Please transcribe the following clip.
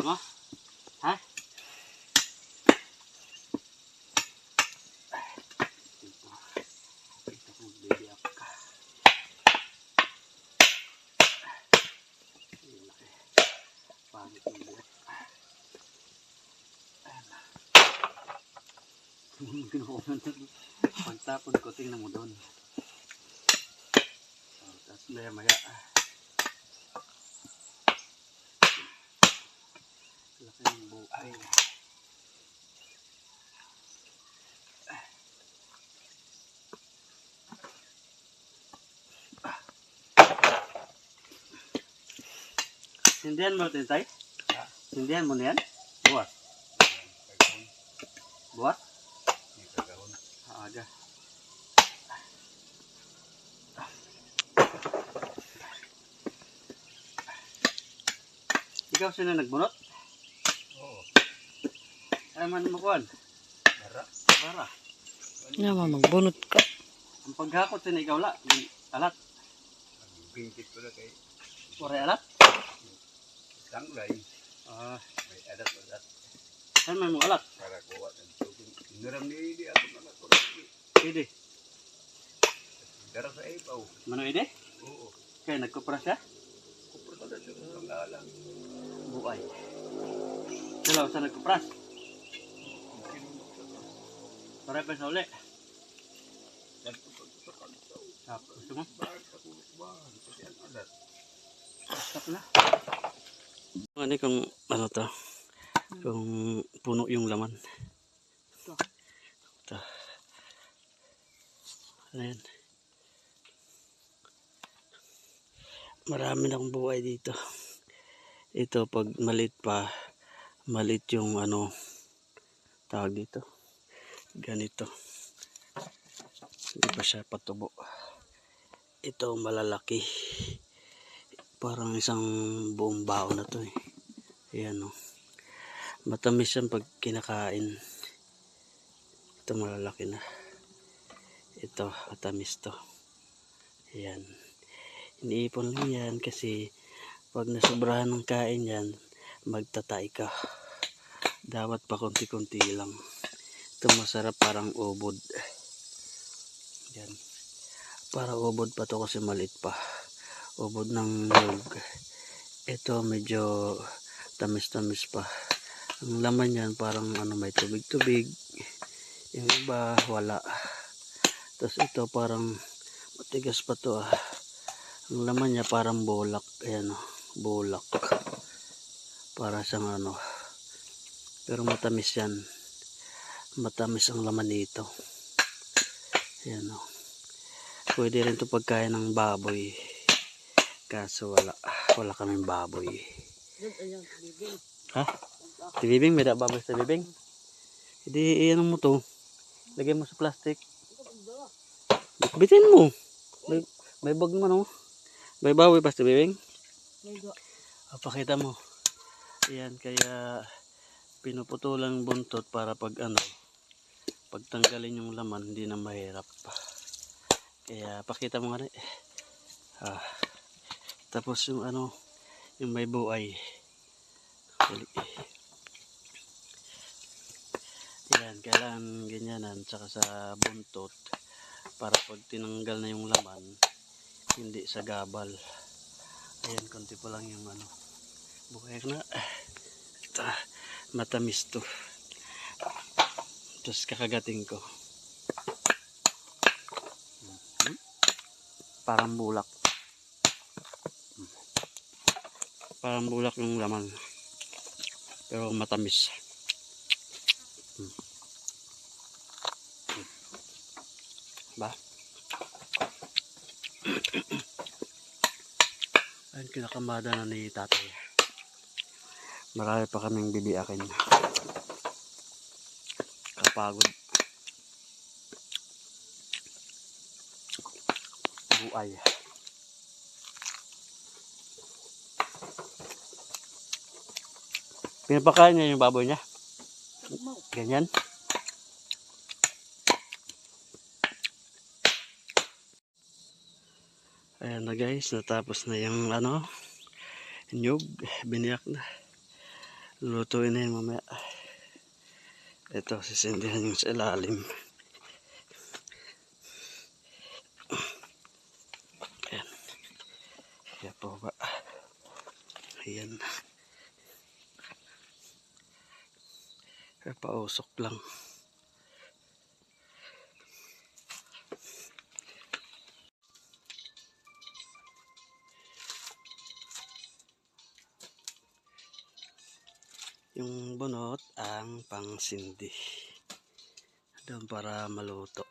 Ano? Ha? Pagtapon ko, tingnan mo doon. So, Tapos maya maya. Laki buhay. Sindihan mo natin tay? Sindihan mo na yan? Buhat. Buhat? Ah, ada. Ikaw sino nagbunot? Oo. Ay man mo kuan. Dara. Para. Naman magbunot ka. Ang paghakot sin ikaw la. yung Alat. Ang bingkit ko na kay Ore alat. isang lay. Ah, May adat-adat ay man mo alat. para kuha ng tubig. Inaram ni Idi ako na ko. Ide. Dara sa ibaw. Mano ide? Oo. Kaya nagkupra siya. Kupro pa na siya ng lalang. Buay. Dalaw sa nagkupras. Pare pa sa uli. Tap, gusto mo? Stop na. Ano kung ano to? Kung puno yung laman. Ito. Ito. Ano yan? Marami na akong buhay dito. Ito pag malit pa, malit yung ano, tawag dito. Ganito. Hindi pa siya patubo. Ito malalaki. Parang isang buong bao na to eh. Ayan o. Matamis yan pag kinakain. Ito malalaki na. Ito, matamis to. Ayan. Iniipon lang yan kasi pag nasobrahan ng kain yan, magtatay ka. Dapat pa konti-konti lang. Ito masarap parang ubod. Yan. Para ubod pa to kasi maliit pa. Ubod ng nyug. Ito medyo tamis-tamis pa. Ang laman yan parang ano may tubig-tubig. Yung iba wala. Tapos ito parang matigas pa to ah. Ang laman niya parang bulak. Ayan oh, bulak. Para siyang ano. Pero matamis yan. Matamis ang laman nito. Ayan oh. Pwede rin to pagkain ng baboy. Kaso wala. Wala kaming baboy. Ha? Sa bibing? May da baboy sa bibing? Hindi, iyan mo to. Lagay mo sa plastic. Bitin mo. May, may bag mo no. May baboy pa sa bibing. May ga. Ah, pakita mo. Ayan, kaya pinuputulan buntot para pag ano, pagtanggalin yung laman, hindi na mahirap. Kaya pakita mo nga rin. Ah, tapos yung ano, yung may buhay. Ayan, kailangan ganyanan, tsaka sa buntot, para pag tinanggal na yung laman, hindi sa gabal. Ayan, konti pa lang yung ano. Bukay na. Ito, matamis to. Tapos kakagating ko. Mhm. Parang bulak. Parang bulak yung laman. Pero matamis. Mhm. Ba? Ayun, kinakamada na ni tatay. Marami pa kaming bibiakin. Kapagod. Buay. Pinapakain niya yung baboy niya. Ganyan. Ayan na guys, natapos na yung ano, nyug, biniyak na. Lutuin na yun mamaya. Ito, sisindihan yung sa ilalim. Ayan. Kaya po ba? Ayan. Pausok lang. Yung bunot ang pangsindi. Doon para maluto.